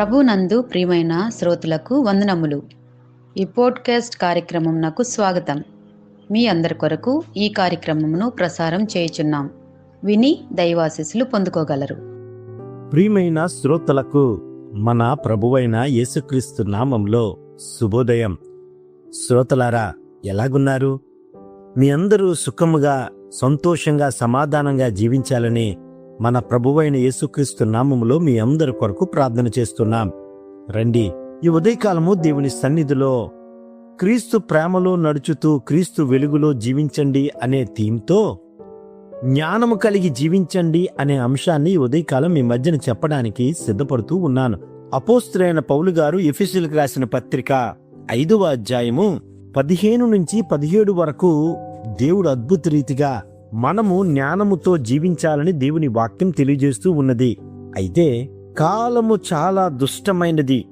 ప్రభునందు ప్రియమైన శ్రోతలకు వందనములు. ఈ పోడ్కాస్ట్ కార్యక్రమం నాకు స్వాగతం. మీ అందరి కొరకు ఈ కార్యక్రమమును ప్రసారం చేయుచున్నాం. విని దైవాశీస్సులు పొందుకోగలరు. ప్రియమైన శ్రోతలకు మన ప్రభువైన యేసుక్రీస్తు నామంలో శుభోదయం. శ్రోతలారా ఎలాగున్నారు? మీ అందరూ సుఖముగా సంతోషంగా సమాధానంగా జీవించాలని మన ప్రభువైన యేసుక్రీస్తు నామములో మీ అందరి కొరకు ప్రార్థన చేస్తున్నాం. రండి ఈ ఉదయకాలము దేవుని సన్నిధిలో క్రీస్తు ప్రేమలో నడుచుతూ క్రీస్తు వెలుగులో జీవించండి అనే థీమ్తో జ్ఞానము కలిగి జీవించండి అనే అంశాన్ని ఉదయకాలం మీ మధ్యన చెప్పడానికి సిద్ధపడుతూ ఉన్నాను. అపోస్త్రైన పౌలు గారు ఎఫిసిల్కి రాసిన పత్రిక ఐదవ అధ్యాయము పదిహేను నుంచి పదిహేడు వరకు దేవుడు అద్భుత రీతిగా మనము జ్ఞానముతో జీవించాలని దేవుని వాక్యం తెలియజేస్తూ ఉన్నది. అయితే కాలము చాలా దుష్టమైనది.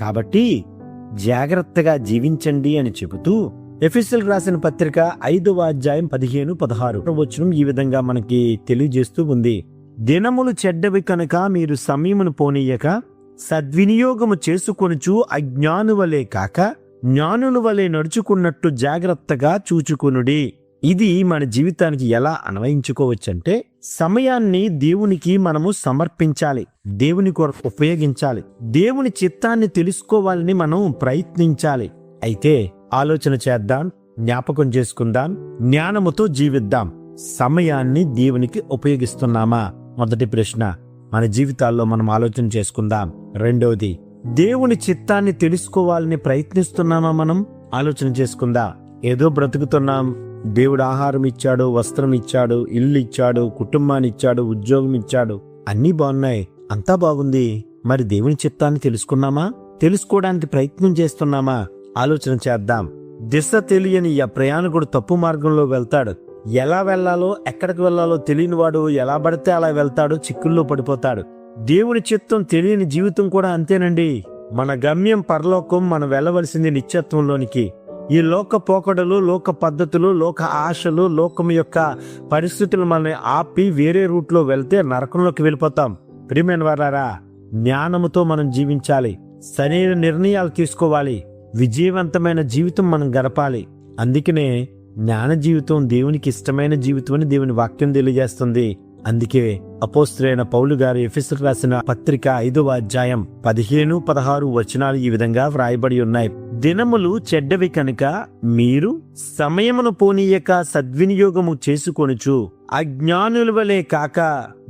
కాబట్టి జాగ్రత్తగా జీవించండి అని చెబుతూ ఎఫిసిల్ రాసిన పత్రిక ఐదవ అధ్యాయం పదిహేను పదహారు ప్రవచనం ఈ విధంగా మనకి తెలియజేస్తూ ఉంది. దినములు చెడ్డవి కనుక మీరు సమయమును పోనీయక సద్వినియోగము చేసుకొనుచు అజ్ఞానువలే కాక జ్ఞానుల వలె నడుచుకున్నట్టు జాగ్రత్తగా చూచుకొనుడి. ఇది మన జీవితానికి ఎలా అన్వయించుకోవచ్చంటే సమయాన్ని దేవునికి మనము సమర్పించాలి. దేవుని కొరకు ఉపయోగించాలి. దేవుని చిత్తాన్ని తెలుసుకోవాలని మనం ప్రయత్నించాలి. అయితే ఆలోచన చేద్దాం జ్ఞాపకం చేసుకుందాం జ్ఞానముతో జీవిద్దాం. సమయాన్ని దేవునికి ఉపయోగిస్తున్నామా? మొదటి ప్రశ్న. మన జీవితాల్లో మనం ఆలోచన చేసుకుందాం. రెండవది దేవుని చిత్తాన్ని తెలుసుకోవాలని ప్రయత్నిస్తున్నామా మనం? ఆలోచన చేసుకుందా. ఏదో బ్రతుకుతున్నాం దేవుడు ఆహారం ఇచ్చాడు వస్త్రం ఇచ్చాడు ఇల్లు ఇచ్చాడు కుటుంబాన్ని ఇచ్చాడు ఉద్యోగం ఇచ్చాడు అన్నీ బాగున్నాయి. అంతా బాగుంది. మరి దేవుని చిత్తాన్ని తెలుసుకున్నామా? తెలుసుకోవడానికి ప్రయత్నం చేస్తున్నామా? ఆలోచన చేద్దాం. దిశ తెలియని ఆ ప్రయాణికుడు తప్పు మార్గంలో వెళ్తాడు. ఎలా వెళ్ళాలో ఎక్కడికి వెళ్ళాలో తెలియనివాడు ఎలా పడితే అలా వెళ్తాడో చిక్కుల్లో పడిపోతాడు. దేవుని చిత్తం తెలియని జీవితం కూడా అంతేనండి. మన గమ్యం పరలోకం మనం వెళ్ళవలసింది నిత్యత్వంలోనికి. ఈ లోక పోకడలు లోక పద్ధతులు లోక ఆశలు లోకం యొక్క పరిస్థితులు మనల్ని ఆపి వేరే రూట్లో వెళ్తే నరకంలోకి వెళ్ళిపోతాం. ప్రియమైన వారారా జ్ఞానముతో మనం జీవించాలి. సరైన నిర్ణయాలు తీసుకోవాలి. విజయవంతమైన జీవితం మనం గడపాలి. అందుకనే జ్ఞాన జీవితం దేవునికి ఇష్టమైన జీవితం అని దేవుని వాక్యం తెలియజేస్తుంది. అందుకే అపోస్త్రైన పౌలు గారు ఎఫిసర్ రాసిన పత్రిక ఐదవ అధ్యాయం పదిహేను పదహారు వచనాలు ఈ విధంగా వ్రాయబడి ఉన్నాయి. దినములు చెడ్డవి కనుక మీరు సమయమును పోనీయక సద్వినియోగము చేసుకొనుచు అజ్ఞానుల వలె కాక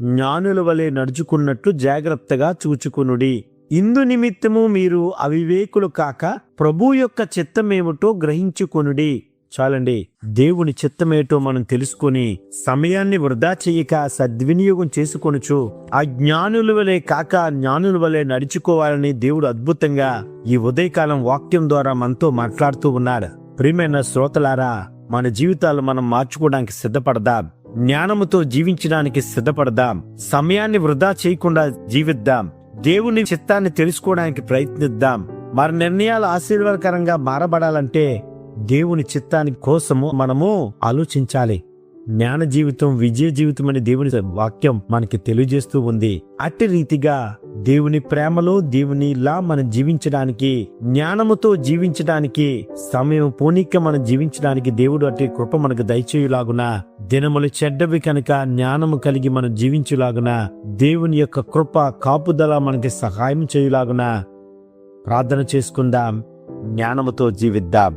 జ్ఞానుల వలె నడుచుకున్నట్లు జాగ్రత్తగా చూచుకునుడి. ఇందు నిమిత్తము మీరు అవివేకులు కాక ప్రభు యొక్క చిత్తమేమిటో గ్రహించుకొనుడి. చాలండి. దేవుని చిత్తమేటో మనం తెలుసుకొని సమయాన్ని వృధా చేయక సద్వినియోగం చేసుకొనుచు ఆ జ్ఞానుల వలె కాక జ్ఞానుల వలె నడుచుకోవాలని దేవుడు అద్భుతంగా ఈ ఉదయకాలం వాక్యం ద్వారా మనతో మాట్లాడుతూ ఉన్నాడు ప్రియమైన శ్రోతలారా మన జీవితాలు మనం మార్చుకోవడానికి సిద్ధపడదాం. జ్ఞానముతో జీవించడానికి సిద్ధపడదాం. సమయాన్ని వృధా చేయకుండా జీవిద్దాం. దేవుని చిత్తాన్ని తెలుసుకోవడానికి ప్రయత్నిద్దాం. మన నిర్ణయాలు ఆశీర్వాదకరంగా మారబడాలంటే దేవుని చిత్తాని కోసము మనము ఆలోచించాలి. జ్ఞాన జీవితం విజయ జీవితం అనే దేవుని వాక్యం మనకి తెలియజేస్తూ ఉంది. అట్టి రీతిగా దేవుని ప్రేమలో దేవునిలా మనం జీవించడానికి జ్ఞానముతో జీవించడానికి సమయం పోనీక మనం జీవించడానికి దేవుడు అట్టి కృప మనకు దయచేయులాగున దినములు చెడ్డవి కనుక జ్ఞానము కలిగి మనం జీవించులాగున దేవుని యొక్క కృప కాపుదల మనకి సహాయం చేయులాగున ప్రార్థన చేసుకుందాం జ్ఞానముతో జీవిద్దాం.